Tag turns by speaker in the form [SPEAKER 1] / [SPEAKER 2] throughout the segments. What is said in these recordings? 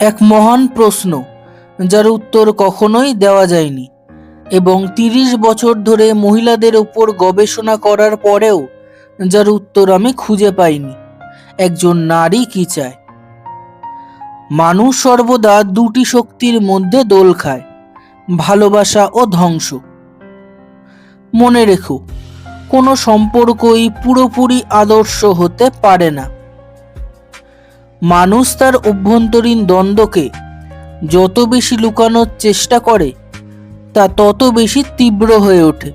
[SPEAKER 1] এক মহান প্রশ্ন, যার উত্তর কখনোই দেওয়া যায়নি। এবং তিরিশ বছর ধরে মহিলাদের উপর গবেষণা করার পরেও যার উত্তর আমি খুঁজে পাইনি। একজন নারী কি চায়? মানুষ সর্বদা দুটি শক্তির মধ্যে দোল খায়, ভালোবাসা ও ধ্বংস। মনে রেখো, কোনো সম্পর্কই পুরোপুরি আদর্শ হতে পারে না। মানুষ তার অভ্যন্তরীণ দ্বন্দ্বকে যত বেশি লুকানোর চেষ্টা করে, তা তত বেশি তীব্র হয়ে ওঠে।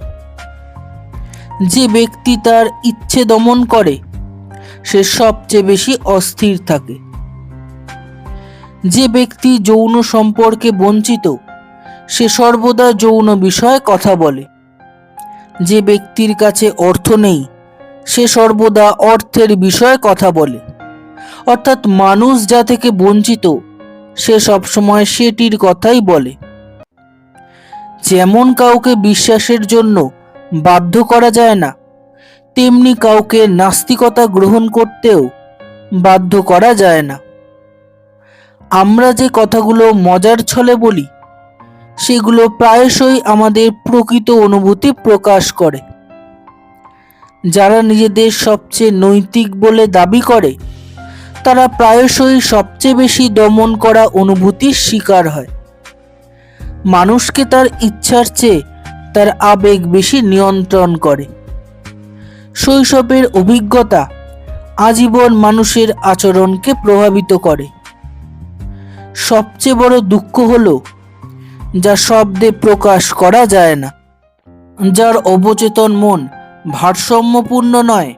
[SPEAKER 1] যে ব্যক্তি তার ইচ্ছে দমন করে, সে সবচেয়ে বেশি অস্থির থাকে। যে ব্যক্তি যৌন সম্পর্কে বঞ্চিত, সে সর্বদা যৌন বিষয়ে কথা বলে। যে ব্যক্তির কাছে অর্থ নেই, সে সর্বদা অর্থের বিষয়ে কথা বলে। অর্থাৎ মানুষ যা থেকে বঞ্চিত, সে সবসময় সেটির কথাই বলে। যেমন কাউকে বিশ্বাসের জন্য বাধ্য করা যায় না, তেমনি কাউকে নাস্তিকতা গ্রহণ করতেও বাধ্য করা যায় না। আমরা যে কথাগুলো মজার ছলে বলি, সেগুলো প্রায়শই আমাদের প্রকৃত অনুভূতি প্রকাশ করে। যারা নিজেদের সবচেয়ে নৈতিক বলে দাবি করে তারা প্রায়শই সবচেয়ে বেশি দমন করা অনুভূতির শিকার হয়। মানুষকে তার ইচ্ছার চেয়ে তার আবেগ বেশি নিয়ন্ত্রণ করে। শৈশবের অভিজ্ঞতা আজীবন মানুষের আচরণকে প্রভাবিত করে। সবচেয়ে বড় দুঃখ হলো, যা শব্দে প্রকাশ করা যায় না, যার অবচেতন মন ভারসাম্যপূর্ণ নয়,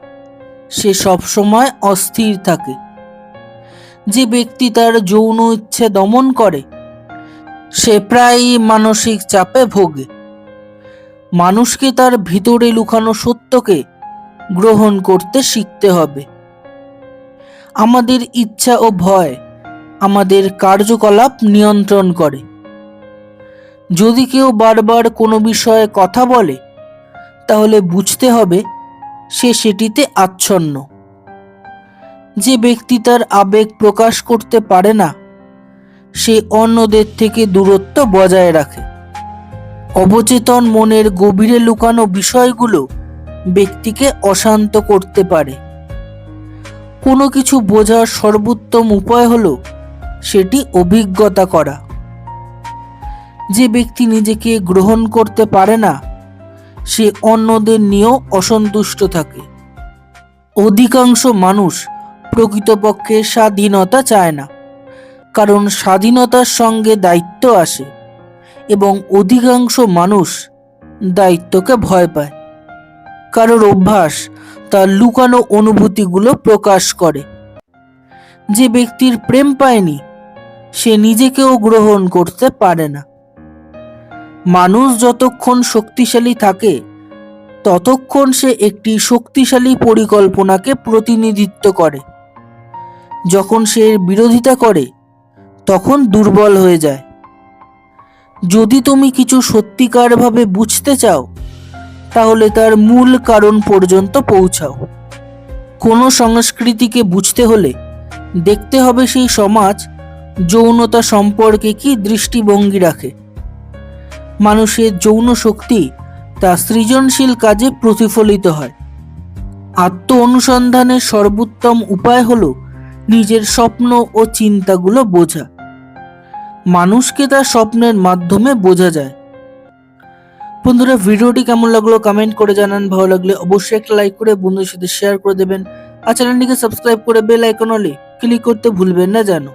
[SPEAKER 1] সে সবসময় অস্থির থাকে। যে ব্যক্তি তার যৌন ইচ্ছে দমন করে, সে প্রায়ই মানসিক চাপে ভোগে। মানুষকে তার ভিতরে লুকানো সত্যকে গ্রহণ করতে শিখতে হবে। আমাদের ইচ্ছা ও ভয় আমাদের কার্যকলাপ নিয়ন্ত্রণ করে। যদি কেউ বারবার কোনো বিষয়ে কথা বলে, তাহলে বুঝতে হবে সে সেটিতে আচ্ছন্ন। যে ব্যক্তি তার আবেগ প্রকাশ করতে পারে না, সে অন্যদের থেকে দূরত্ব বজায় রাখে। অবচেতন মনের গভীরে লুকানো বিষয়গুলো ব্যক্তিকে অশান্ত করতে পারে। কোনো কিছু বোঝার সর্বোত্তম উপায় হলো সেটি অভিজ্ঞতা করা। যে ব্যক্তি নিজেকে গ্রহণ করতে পারে না, সে অন্যদের নিয়েও অসন্তুষ্ট থাকে। অধিকাংশ মানুষ প্রকৃতপক্ষে স্বাধীনতা চায় না, কারণ স্বাধীনতার সঙ্গে দায়িত্ব আসে এবং অধিকাংশ মানুষ দায়িত্বকে ভয় পায়। কারোর অভ্যাস তার লুকানো অনুভূতিগুলো প্রকাশ করে। যে ব্যক্তির প্রেম পায়নি, সে নিজেকেও গ্রহণ করতে পারে না। মানুষ যতক্ষণ শক্তিশালী থাকে, ততক্ষণ সে একটি শক্তিশালী পরিকল্পনাকে প্রতিনিধিত্ব করে। যখন সে বিরোধিতা করে, তখন দুর্বল হয়ে যায়। যদি তুমি কিছু সত্যিকারভাবে বুঝতে চাও, তাহলে তার মূল কারণ পর্যন্ত পৌঁছাও। কোনো সংস্কৃতিকে বুঝতে হলে দেখতে হবে সেই সমাজ যৌনতা সম্পর্কে কি দৃষ্টিভঙ্গি রাখে। মানুষের যৌন শক্তি তা সৃজনশীল কাজে প্রতিফলিত হয়। আত্ম অনুসন্ধানের সর্বোত্তম উপায় হলো নিজের স্বপ্ন ও চিন্তাগুলো বোঝা। মানুষকে তার স্বপ্নের মাধ্যমে বোঝা যায়। বন্ধুরা, ভিডিওটি কেমন লাগল কমেন্ট করে জানান। ভালো লাগলে অবশ্যই একটা লাইক করে বন্ধুদের সাথে শেয়ার করে দেবেন। আর চ্যানেলটিকে সাবস্ক্রাইব করে বেল আইকন ক্লিক করতে ভুলবেন না জানো।